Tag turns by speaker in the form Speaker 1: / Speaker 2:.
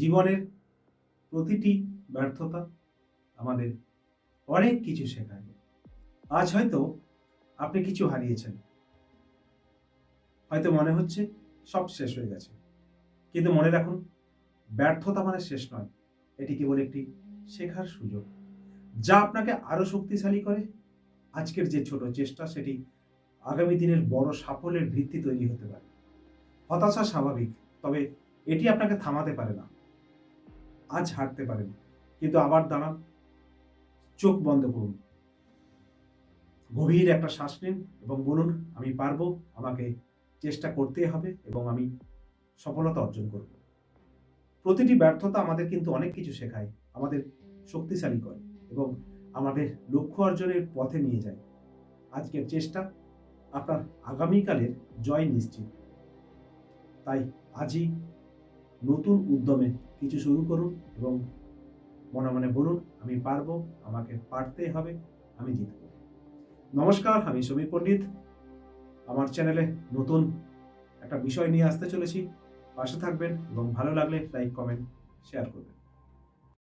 Speaker 1: জীবনের প্রতিটি ব্যর্থতা আমাদের অনেক কিছু শেখায়। আজ হয়তো আপনি কিছু হারিয়েছেন। হয়তো মনে হচ্ছে সব শেষ হয়ে গেছে। কিন্তু মনে রাখুন, ব্যর্থতা মানে শেষ নয়। এটি কেবল একটি শেখার সুযোগ। যা আপনাকে আরও শক্তিশালী করে। আজকের যে ছোট চেষ্টা, সেটি আগামী দিনের বড় সাফল্যের ভিত্তি তৈরি হতে পারে। হতাশা স্বাভাবিক, তবে এটি আপনাকে থামাতে পারে না। আজ হারতে পারেন। কিন্তু আবার দাঁড়ান, চোখ বন্ধ করুন। গভীর একটা শ্বাস নিন এবং বলুন, আমি পারব, আমাকে চেষ্টা করতে হবে এবং আমি সফলতা অর্জন করব। প্রতিটি ব্যর্থতা আমাদের কিন্তু অনেক কিছু শেখায়, আমাদের শক্তিশালী করে এবং আমাদের লক্ষ্য অর্জনের পথে নিয়ে যায়। আজকের চেষ্টা আপনার আগামীকালের জয় নিশ্চিত। তাই আজই নতুন উদ্যমে কিছু শুরু করুন এবং মনে মনে বলুন, আমি পারব, আমাকে পারতে হবে, আমি জিতব। নমস্কার, আমি সমীর পণ্ডিত। আমার চ্যানেলে নতুন একটা বিষয় নিয়ে আসতে চলেছি। পাশে থাকবেন এবং ভালো লাগলে লাইক, কমেন্ট, শেয়ার করবেন।